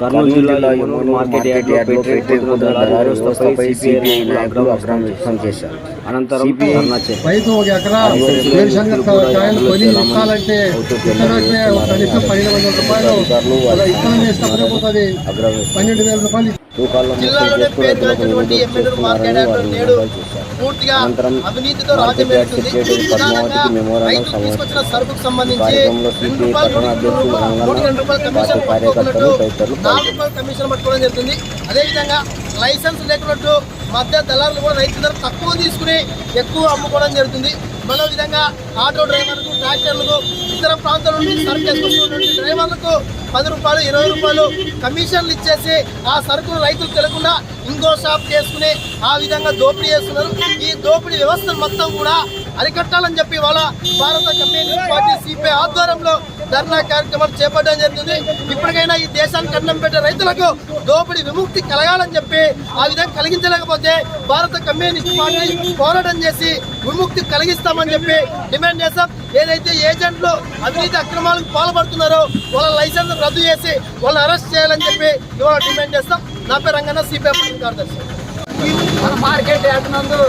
కర్నూలు జిల్లా మార్కెట్ యార్డ్లో సిపిఐ నాయకులు చేశారు. అనంతరం ధర్నా చేశారు. ఒక ఎకరా కాయలు కొని ఇస్తాలంటే పన్నెండు వేల రూపాయలు అవినీతితో రాజ్యం సరుకుకు సంబంధించి రూపాయలు కమిషన్ పట్టుకోవడం జరుగుతుంది. అదేవిధంగా లైసెన్స్ లేకున్నట్టు మధ్య దళారులు కూడా రైతు ధర తక్కువ తీసుకుని ఎక్కువ అమ్ముకోవడం జరుగుతుంది. మరో విధంగా ఆటో డ్రైవర్లకు ట్రాక్టర్లకు ఇతర ప్రాంతాల నుండి సరుకు చేసుకుంటున్నటువంటి డ్రైవర్లకు పది రూపాయలు ఇరవై రూపాయలు కమిషన్లు ఇచ్చేసి ఆ సరుకులు రైతులు తెలియకుండా ఇంకో షాప్ చేసుకుని ఆ విధంగా దోపిడీ చేస్తున్నారు. ఈ దోపిడీ వ్యవస్థను మొత్తం కూడా అరికట్టాలని చెప్పి వాళ్ళ భారత కమ్యూనిస్ట్ పార్టీ సిపిఐ ఆధ్వర్యంలో ధర్నా కార్యక్రమాలు చేపట్టడం జరుగుతుంది. ఇప్పటికైనా ఈ దేశానికి అన్నం పెట్టే రైతులకు దోపిడీ విముక్తి కలగాలని చెప్పి ఆ విధంగా కలిగించలేకపోతే భారత కమ్యూనిస్ట్ పార్టీ పోరాటం చేసి విముక్తి కలిగిస్తామని చెప్పి డిమాండ్ చేస్తాం. ఏదైతే ఏజెంట్లు అవినీతి అక్రమాలకు పాల్పడుతున్నారో వాళ్ళ లైసెన్స్ రద్దు చేసి వాళ్ళని అరెస్ట్ చేయాలని చెప్పి ఇవాళ డిమాండ్ చేస్తాం. నా పేరు రంగన్న సిపిఐ కార్యదర్శి. మన మార్కెట్ యార్డ్ నందు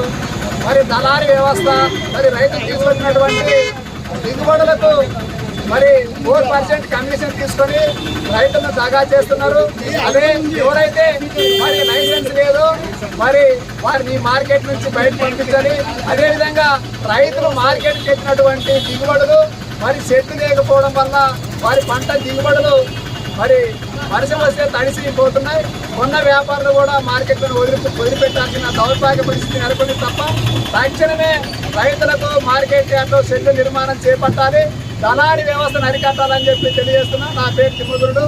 మరి దళారీ వ్యవస్థ మరి రైతులు తీసుకొచ్చినటువంటి దిగుబడులకు మరి ఫోర్ పర్సెంట్ కమిషన్ తీసుకొని రైతులను దగా చేస్తున్నారు. అదే ఎవరైతే మరి లైసెన్స్ లేదు మరి వారిని మార్కెట్ నుంచి బయట పంపించాలి. అదేవిధంగా రైతులు మార్కెట్కి ఎక్కినటువంటి దిగుబడులు మరి చెట్టు లేకపోవడం వల్ల వారి పంట దిగుబడులు మరి వర్షం వస్తే తడిసిపోతున్నాయి కొన్న వ్యాపారులు కూడా మార్కెట్లను వదిలి వదిలిపెట్టాల్సిన దౌర్భాగ్య పరిస్థితి నెలకొంది తప్ప తక్షణమే రైతులకు మార్కెట్ యార్డ్లో షెడ్లు నిర్మాణం చేపట్టాలి. దళారి వ్యవస్థను అరికట్టాలని చెప్పి తెలియజేస్తున్నా నా పేరు తిమ్మగురుడు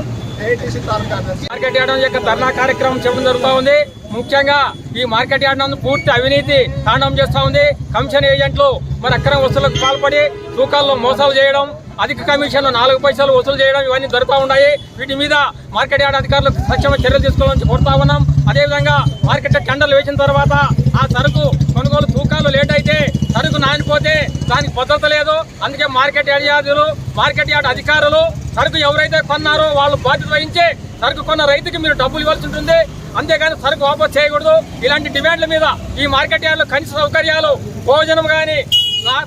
ఏటీసీ తాలూకా మార్కెట్ యార్డ్ యొక్క ధర్నా కార్యక్రమం చేయడం జరుగుతూ ఉంది. ముఖ్యంగా ఈ మార్కెట్ యార్డ్ నందు పూర్తి అవినీతి తాండవం చేస్తూ ఉంది. కమిషన్ ఏజెంట్లు మరి అక్రమ వస్తువులకు పాల్పడి తూకాల్లో మోసాలు చేయడం అధిక కమిషన్లు నాలుగు పైసలు వసూలు చేయడం ఇవన్నీ జరుగుతూ ఉన్నాయి. వీటి మీద మార్కెట్ యార్డ్ అధికారులు సక్షమ చర్యలు తీసుకోవాలని కోరుతా ఉన్నాం. అదేవిధంగా మార్కెట్ టెండర్లు వేసిన తర్వాత ఆ సరుకు కొనుగోలు తూకాలు లేట్ అయితే సరుకు నానిపోతే దానికి భద్రత లేదు. అందుకే మార్కెట్ యార్డ్ మార్కెట్ యార్డ్ అధికారులు సరుకు ఎవరైతే కొన్నారో వాళ్ళు బాధ్యత వహించి సరుకు కొన్న రైతుకి మీరు డబ్బులు ఇవ్వాల్సి ఉంటుంది. అంతేగాని సరుకు వాపస్ చేయకూడదు. ఇలాంటి డిమాండ్ల మీద ఈ మార్కెట్ యార్డ్లో కనీస సౌకర్యాలు భోజనం కానీ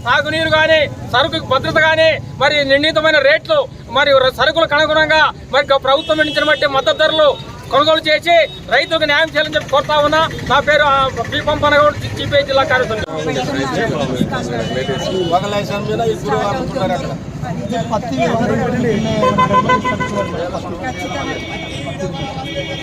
తాగునీరు కానీ సరుకు భద్రత కానీ మరి నిర్ణీతమైన రేట్లు మరి సరుకులకు అనుగుణంగా మరి ప్రభుత్వం ఇచ్చిన బట్టి మద్దతు ధరలు కొనుగోలు చేసి రైతులకు న్యాయం చేయాలని చెప్పి కోరుతా ఉన్నా. నా పేరు పి పంపనగౌడ్ సిపిఐ జిల్లా కార్యదర్శి.